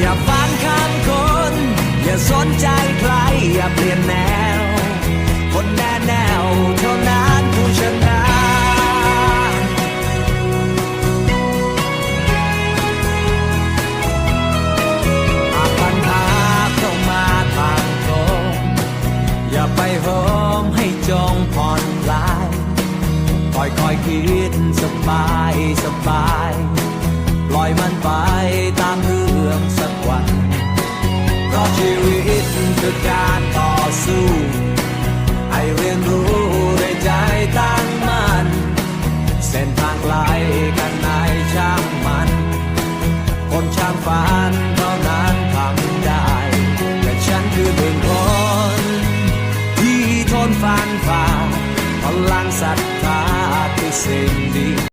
อย่าฟังคำคน อย่าสนใจใคร อย่าเปลี่ยนแนว คนแน่แนวเท่านั้นผู้ชนะหากปัญหาเข้ามาทางตรงอย่าไปโหมให้จงผ่อนคลายค่อยค่อยคิดสบายสบาย ปล่อยมันไปตามเชีวิตคือการต่อสู้ให้เรียนรู้ด้วยใจตั้งมั่นเส้นทางไกลกันไหนช่างมัน คนช่างฝันเท่านั้นทำได้แต่ฉันคือหนึ่งคน ที่ทนฟันฝ่าพลังศรัทธา